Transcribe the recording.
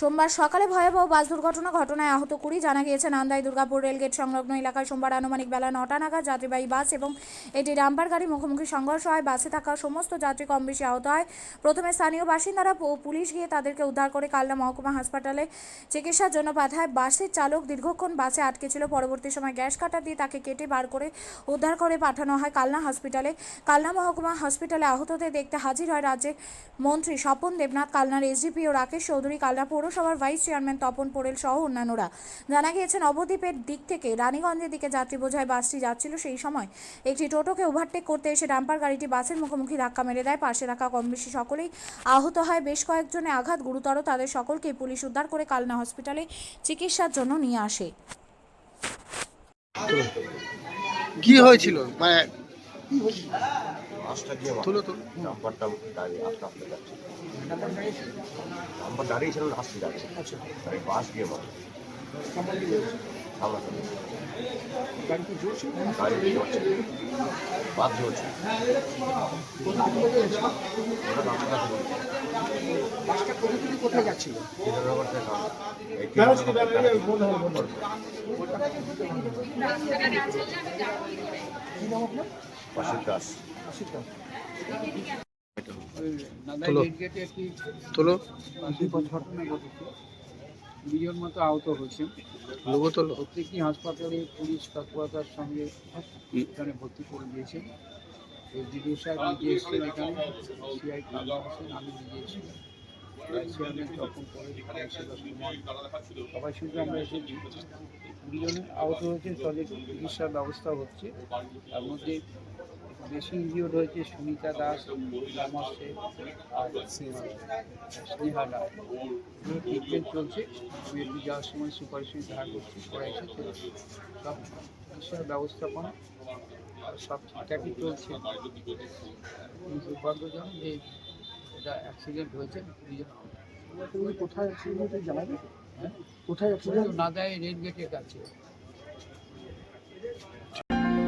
সোমবার সকালে ভয়াবহ বাস দুর্ঘটনা ঘটনায় আহত কুড়ি। জানা গিয়েছে, নান্দাই দুর্গাপুর রেলগেট সংলগ্ন এলাকায় সোমবার আনুমানিক বেলা নটা নাগাদ যাত্রীবাহী বাস এবং এটি ডাম্পার গাড়ি, মুখোমুখি সংঘর্ষ হয়। বাসে থাকা সমস্ত যাত্রী কম বেশি আহত হয়। প্রথমে স্থানীয় বাসিন্দারা পুলিশ গিয়ে তাদেরকে উদ্ধার করে কালনা মহকুমা হাসপাতালে চিকিৎসার জন্য পাঠায়। বাসের চালক দীর্ঘক্ষণ বাসে আটকে ছিল। পরবর্তী সময় গ্যাস কাটা দিয়ে তাকে কেটে বার করে উদ্ধার করে পাঠানো হয় কালনা হসপিটালে কালনা মহকুমা হসপিটালে আহতদের দেখতে হাজির হয় রাজ্যের মন্ত্রী স্বপন দেবনাথ। কালনার এসডিপি ও রাকেশ চৌধুরী, কালনা পৌরসভার ভাইস চেয়ারম্যান তপন পোড়েল সহ অন্যান্যরা। জানা গিয়েছে নবদ্বীপের দিক থেকে রানীগঞ্জের দিকে যাত্রী বোঝায় বাসটি যাচ্ছিল সেই সময়। একটি টোটোকে ওভারটেক করতে এসে ডাম্পার গাড়িটি বাসের মুখোমুখি ধাক্কা মেরে দেয়। পাশে রাখা কম বেশি সকলেই আহত হয়। বেশ কয়েকজনে আঘাত, গুরুতর তাদের সকলকে পুলিশ উদ্ধার করে কালনা হসপিটালে চিকিৎসার জন্য নিয়ে আসে। কি হয়েছিল? মানে বাসটা গিয়ে তুলো তুলো। নাম্বারটা দাঁড়িয়ে আস্তে আস্তে যাচ্ছে। নাম্বার দাঁড়িয়ে ছিল আসতে যাচ্ছে। তাই বাস গিয়ে মারে। সামনাসামনি গাড়ি বাস ওটা রাস্তা কোথায় যাচ্ছিল? থেকে। বাসির দাস তোলো। দুজন মতো আহত প্রত্যেকটি হাসপাতালে পুলিশ তৎপরতার সঙ্গে এখানে ভর্তি করে দিয়েছে। এই দিদির সাহেব নিজে এসেছেন এখানে সিআই হোসেন আমি নিজে সবাই শুধু আমরা এসেছি কুড়িজনে আহত হয়েছে তাদের চিকিৎসার ব্যবস্থা হচ্ছে। তার মধ্যে বেশি ইনজিওর্ড হয়েছে সুনিতা দাস আর স্নেহা রায় ট্রিটমেন্ট চলছে। মেয়েটি যাওয়ার সময় সঙ্গে দেখা করছি এসেছে সব চিকিৎসার ব্যবস্থাপনা আর সব ঠিকঠাকই চলছে। দুর্ভাগ্যজনক যে এটা অ্যাক্সিডেন্ট হয়েছে দুজন কোথায় অ্যাক্সিডেন্ট জানাবে হ্যাঁ? কোথায় নাদায় রেল গেটের কাছে।